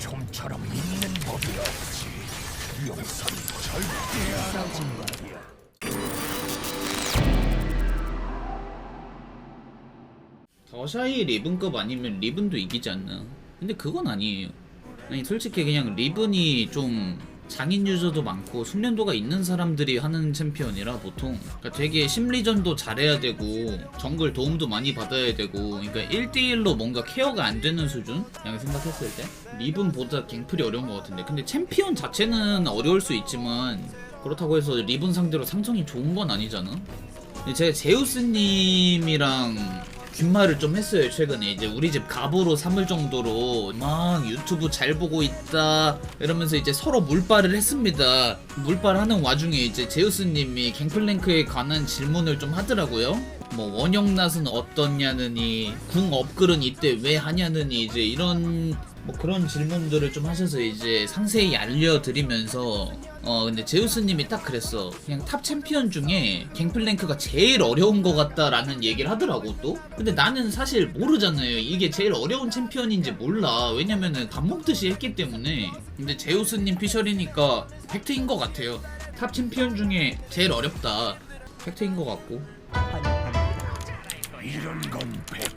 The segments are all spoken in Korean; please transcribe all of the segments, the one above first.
좀처럼 있는 법이 없지. 용선 절대 안 말이야. 더샤이 리븐급 아니면 리븐도 이기지 않나? 근데 그건 아니에요. 아니 솔직히 그냥 리븐이 좀 장인 유저도 많고 숙련도가 있는 사람들이 하는 챔피언이라 보통 그러니까 되게 심리전도 잘해야 되고 정글 도움도 많이 받아야 되고 그러니까 1대1로 뭔가 케어가 안 되는 수준? 그냥 생각했을 때? 리븐보다 갱플이 어려운 것 같은데. 근데 챔피언 자체는 어려울 수 있지만 그렇다고 해서 리븐 상대로 상성이 좋은 건 아니잖아. 제가 제우스님이랑 귓말을 좀 했어요 최근에. 이제 우리 집 갑으로 삼을 정도로 막 유튜브 잘 보고 있다 이러면서 이제 서로 물발을 했습니다. 물발하는 와중에 이제 제우스님이 갱플랭크에 관한 질문을 좀 하더라고요. 뭐 원형낫은 어떻냐느니 궁 업글은 이때 왜 하냐느니 이제 이런 뭐 그런 질문들을 좀 하셔서 이제 상세히 알려드리면서 어 근데 제우스님이 딱 그랬어. 그냥 탑 챔피언 중에 갱플랭크가 제일 어려운 것 같다라는 얘기를 하더라고 또. 근데 나는 사실 모르잖아요. 이게 제일 어려운 챔피언인지 몰라. 왜냐면은 밥 먹듯이 했기 때문에. 근데 제우스님 피셜이니까 팩트인 것 같아요. 탑 챔피언 중에 제일 어렵다. 팩트인 것 같고.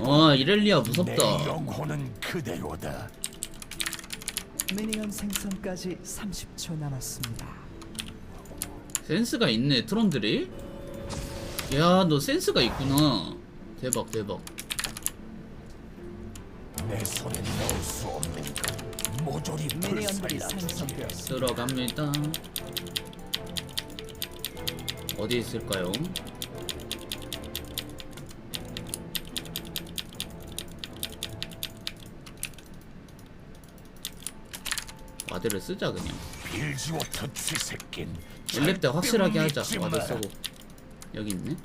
어 이렐리아 내 무섭다. 미니언 생성까지 30초 남았습니다. 센스가 있네 트런들이 야 너 센스가 있구나 대박 대박 내 손에 넣을 수 없는 건 모조리 미니언들이. 생성되었습니다. 들어갑니다 어디 있을까요? 와드를 쓰자 그냥. 1렙 때 확실하게 하자. 마라. 쓰고. 여기 있네.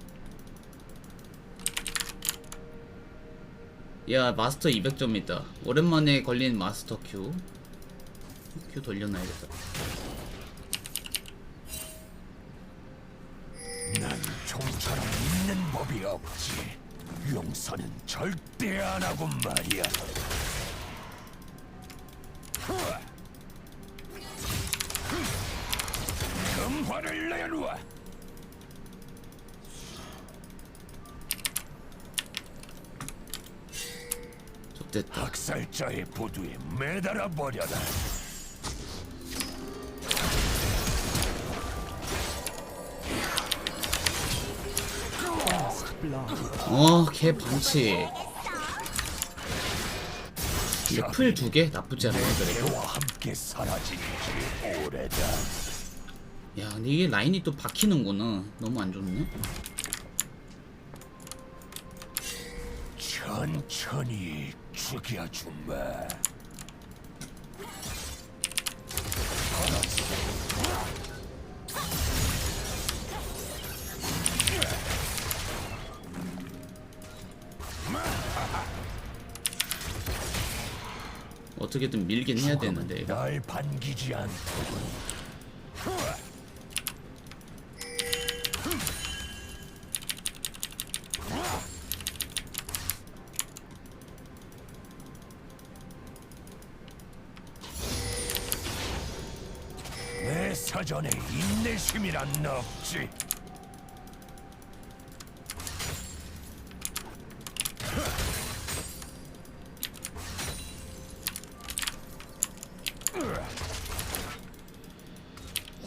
야 마스터 200점 있다. 오랜만에 걸린 마스터 큐 큐 돌려놔야겠다. 난 좀처럼 있는 법이 없지. 용서는 절대 안 하고 말이야. 학살자의 보두에 매달아 버려라. 블러드 어개 반치 근데 풀두 개? 나쁘지 않네 너와 함께 사라진 지 오래다. 야 근데 이게 라인이 또 박히는구나. 너무 안 좋네 천천히 죽여주마. 어떻게든 밀긴 해야 되는데. 날 반기지 않도록. 인내심이란 없지.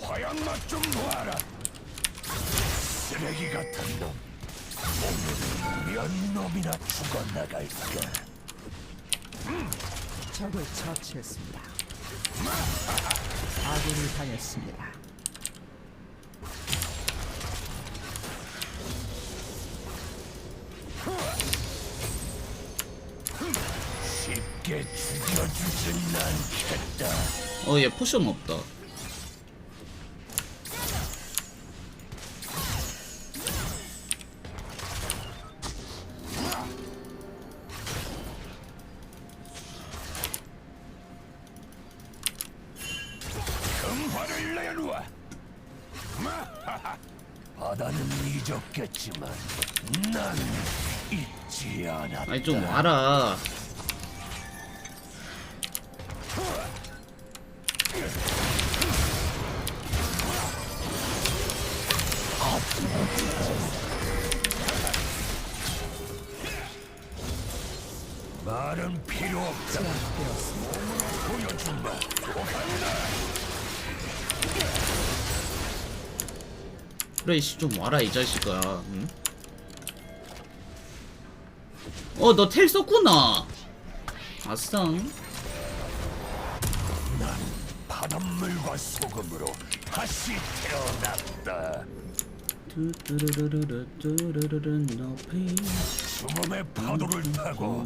화양 맛좀 봐라. 쓰레기 같은 놈. 오늘 몇 놈이나 죽어나갈까. 적을 처치했습니다. 아군이 당했습니다. 쉽게 죽여주진 않겠다. 어얘 포션 없다 바다는 잊었겠지만 난 잊지 않았다. 아니 좀 와라 프레이씨 좀 와라 이 자식아 응? 어너 텔 썼구나 아싸 바닷물과 소금으로 다시 태어났다. 뚜뚜루루루루 뚜루루루 높이 죽음의 파도를 타고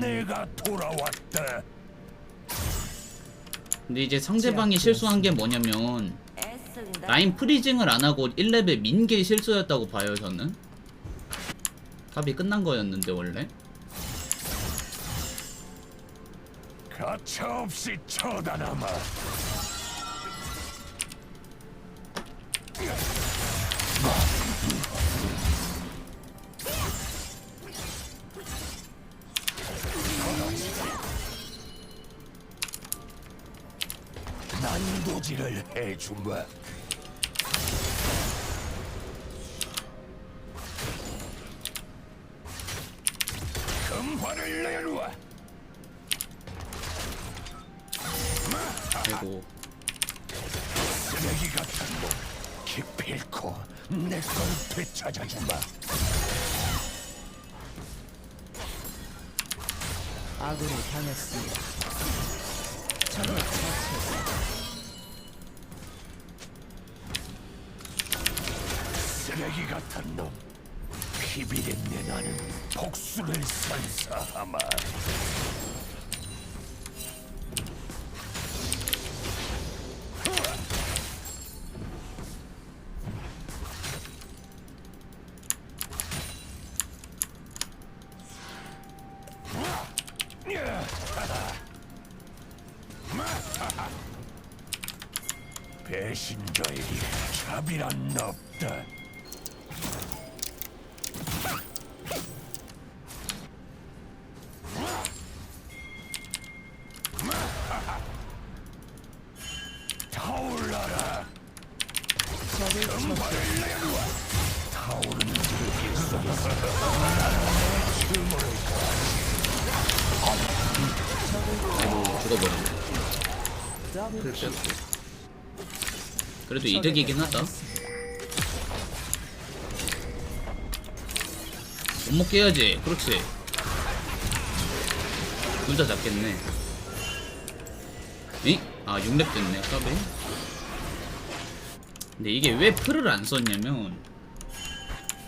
내가 돌아왔다. 근데 이제 상대방이 실수한 게 뭐냐면 라인 프리징을 안 하고 1레벨 민게 실수였다고 봐요 저는 탑이 끝난 거였는데 원래 가차없이 쳐다남아. 난도질을 해주마. 아. 그리고 쓰레기 같은 놈 기필코 내걸 되찾아주마. 아군이 당했습니다. 적을 처치 비린내 나는 복수를 선사하마. 그리고 죽어버렸네 그래도 이득이긴 하다. 못 먹게 해야지. 그렇지. 혼자 잡겠네. 잉? 아 6렙 됐네. 까비. 근데 이게 왜 풀을 안 썼냐면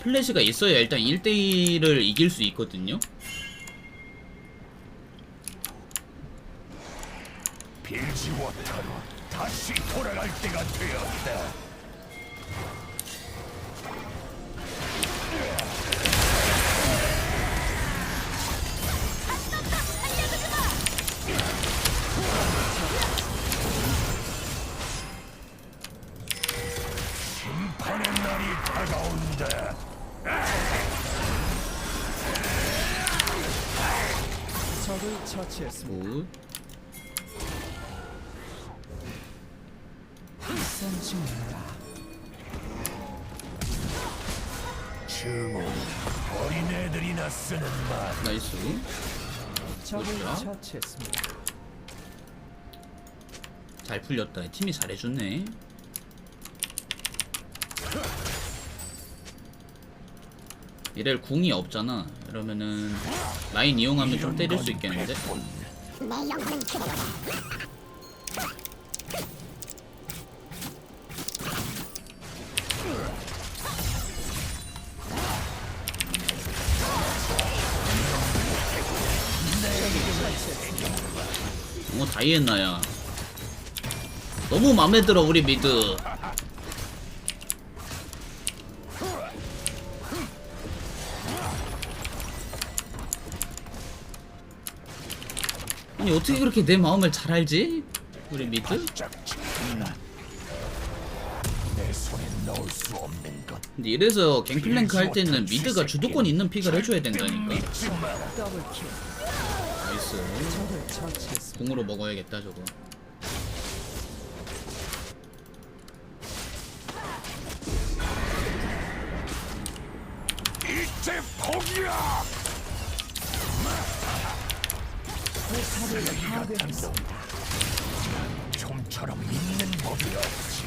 플래시가 있어야 일단 1대1을 이길 수 있거든요 빌지워터로 다시 돌아갈 때가 되었다. 중입니다. 증오 어린애들이나 쓰는 말. 나이스 적을 뭐야? 처치했습니다. 잘 풀렸다 팀이 잘해줬네 이럴 궁이 없잖아 이러면은 라인 이용하면 좀 때릴 수 있겠는데 어 다이앤나야? 너무 맘에 들어 우리 미드 어떻게 그렇게 내 마음을 잘 알지? 우리 미드? 근데 이래서 갱플랭크 할 때는 미드가 주도권 있는 픽을 해줘야 된다니까. 나이스. 궁으로 먹어야겠다 저거 이제 포기야. 좀처럼 있는 법이 없지.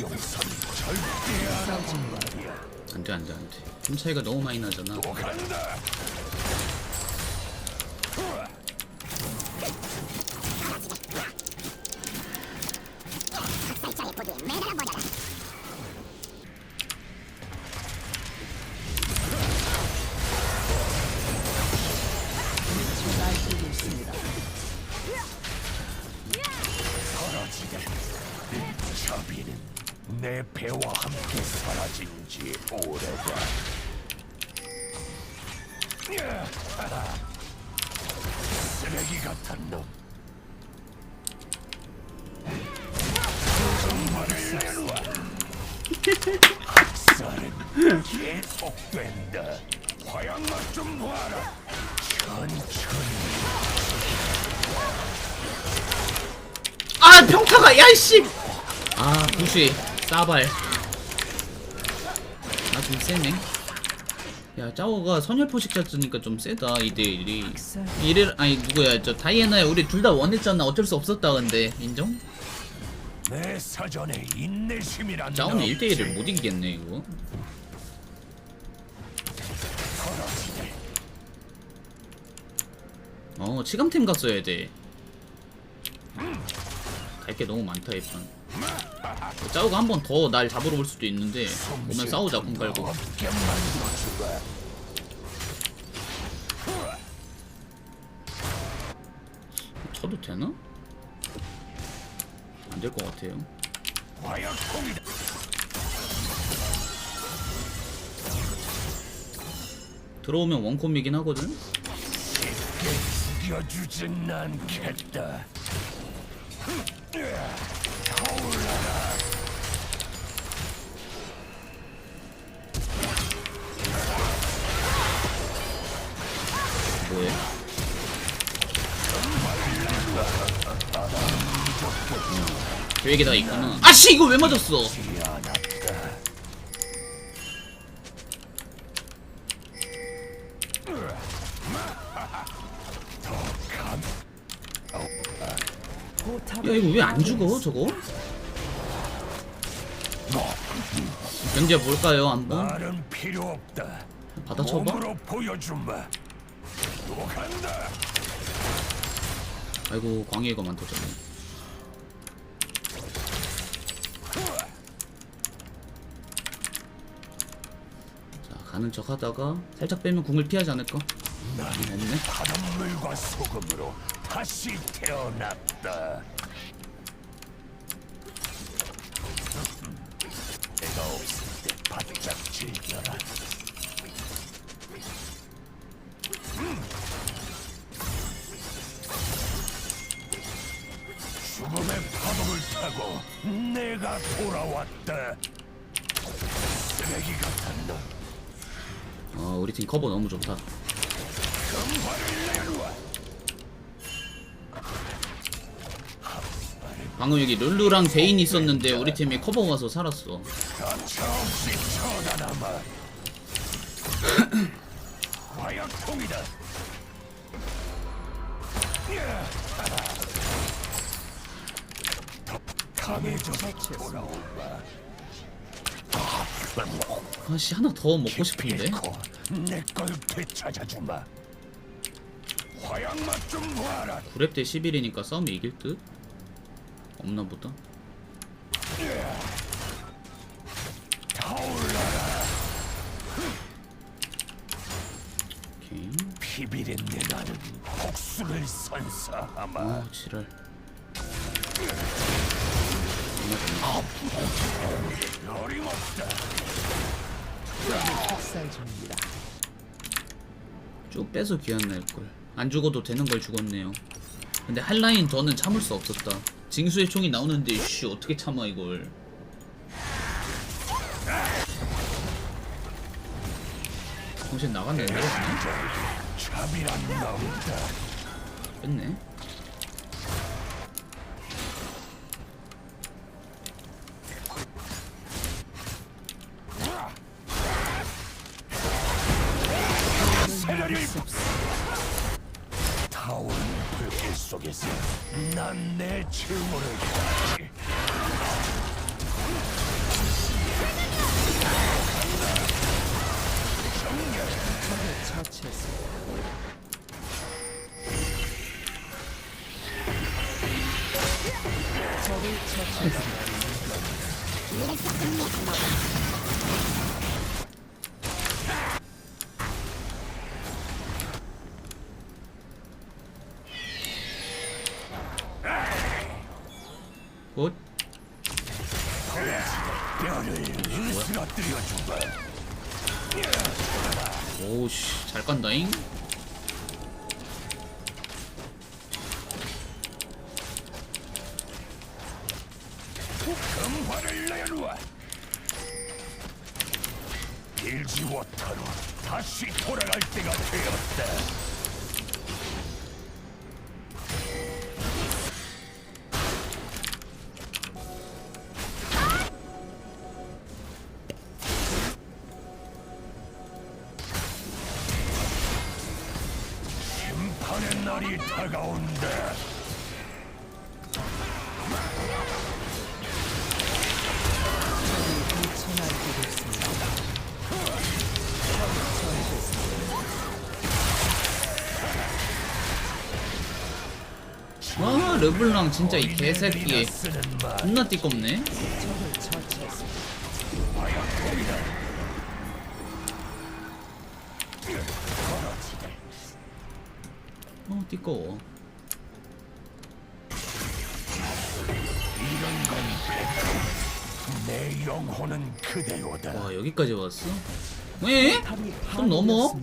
용서는 절대 안 하고 말이야. 안돼 안돼 안돼 팀 차이가 너무 많이 나잖아 또 간다. 아 평타가 야이씨! 아 부시 싸발. 아 좀 세네. 야 짜오가 선열포식 잡으니까 좀 세다 2대1이. 이래 아니 누구야 저 다이애나야 우리 둘 다 원했잖아. 어쩔 수 없었다 근데. 인정? 내 사전에 인내심이란 짜오는 게 1대1을 없지. 못 이기겠네 이거 어 치감템 갔어야 돼 갈게 너무 많다 이판 짜오가 한 번 더 날 잡으러 올 수도 있는데 오면 싸우자 공 깔고. 쳐도 되나? 안 될 것 같아요. 들어오면 원콤이긴 하거든? 죽여주진 않겠다. 뭐해? 계획이 다 있구나 아씨 이거 왜 맞았어 야 이거 왜 안 죽어 저거? 견제 볼까요 한번? 말은 필요 없다. 받아쳐봐 몸으로 보여주마. 또 간다. 아이고 광희가 많다잖아 자 가는 척 하다가 살짝 빼면 궁을 피하지 않을까? 없네 바닷물과 소금으로 다시 태어났다. 우리 팀 커버 너무 좋다. 방금 여기 룰루랑 베인 있었는데 우리 팀이 커버 와서 살았어 강해져서 돌아오마 아씨 하나 더 먹고 싶은데? 내걸 되찾아주마. 화약맛 좀 봐라. 9렙 대 11이니까 싸움이 이길 듯? 없나 보다. 오케이. 피비린내 나는 복수를 선사하마. 아 지랄 학살 중입니다. 쭉 빼서 귀한 날걸. 안 죽어도 되는 걸 죽었네요. 근데 한라인 저는 참을 수 없었다. 징수의 총이 나오는데 씨 어떻게 참아 이걸. 정신 나온다. 뺐네 적을 처치했습니다. 적을 처치했습니다. 굿. 뼈를 으스러뜨려 주마. 오우씨 잘 간다잉. 다시 돌아갈 때가 되었다. 와 르블랑 진짜 이 개새끼. 존나 띠껍네. 어 띠꺼워. 내 영혼은 그대로다. 와 여기까지 왔어? 왜? 좀 넘어?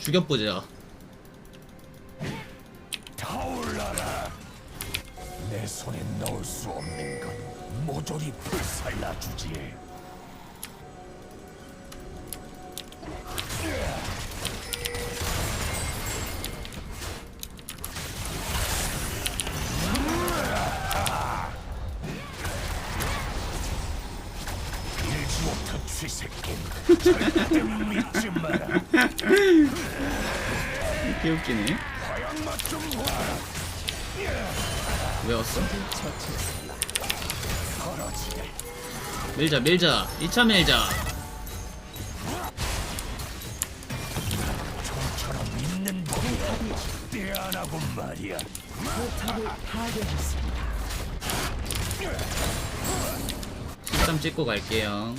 죽여보자. 타올라라. 내 손에 넣을 수 없는 건 모조리 불살라 주지. 일지부터 쥐새끼 절대 믿지 마라. 개웃기네. 왜 왔어? 밀자 밀자 2차 밀자. 13 찍고 갈게요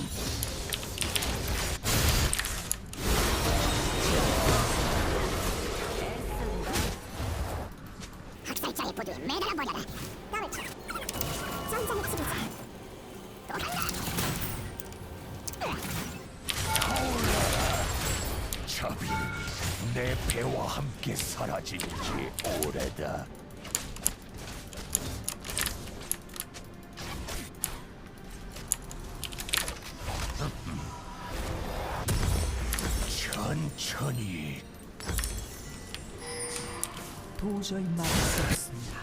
도저히 막을 수 없습니다.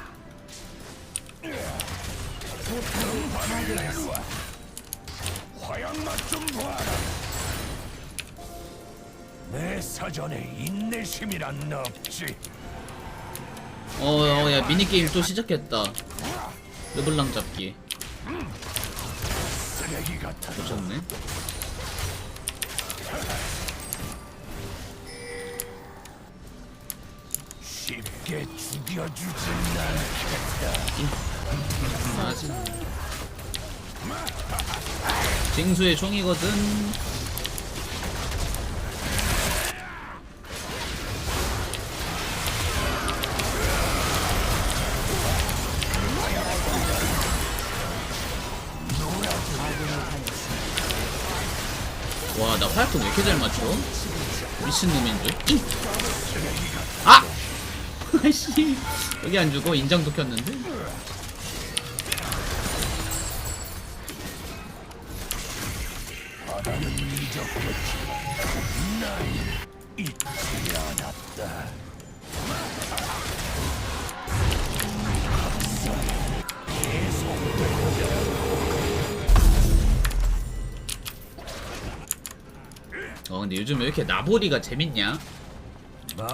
포탑을 파괴했습니다. 화양 맛좀 봐라. 내 사전에 인내심이란 없지. 어야 미니게임 또 시작했다 르블랑 잡기 쓰레기 같아. 좋네 쉽게 죽여주진 않겠다. 아직 징수의 총이거든 와 나 화약통 왜 이렇게 잘 맞춰? 미친놈인 줄? 잉! 아! 아이씨 여기 안 죽어 인장도 켰는데? 와 근데 요즘 왜 이렇게 나보리가 재밌냐?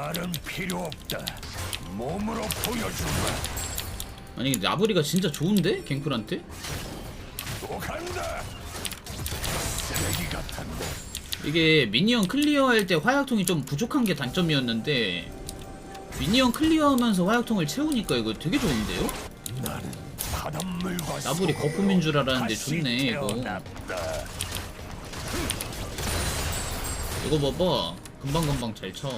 말은 필요 없다. 몸으로 보여준다. 아니 근데 나보리가 진짜 좋은데? 갱플한테? 또 간다. 쓰레기 같은데. 이게 미니언 클리어할 때 화약통이 좀 부족한 게 단점이었는데 미니언 클리어하면서 화약통을 채우니까 이거 되게 좋은데요? 나는 바닷물과 나불이 소금으로 거품인 줄 알았는데 다시 좋네, 이거. 태어났다. 이거 봐봐 금방금방 잘 쳐.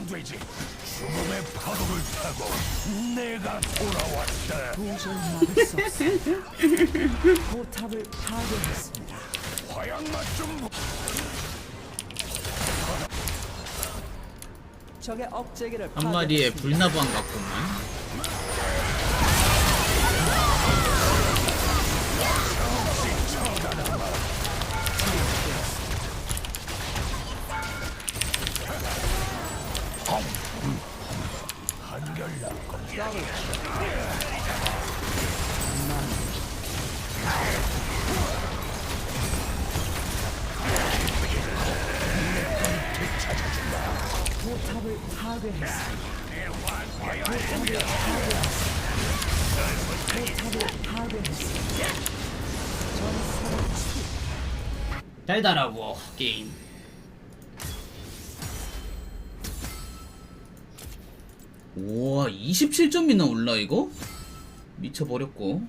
안 되지. 죽음의 파도를 타고 내가 돌아왔다. 도저히 막을 수 없습니다. 포탑을 파괴했습니다. 화양 맛 좀 적의 억제기를 한 마리의 파괴했습니다. 불나방 같구만. 포탑을 파괴했습니다. 파괴했습니다. 달달하고 게임. 우와 27점이나 올라 이거? 미쳐버렸고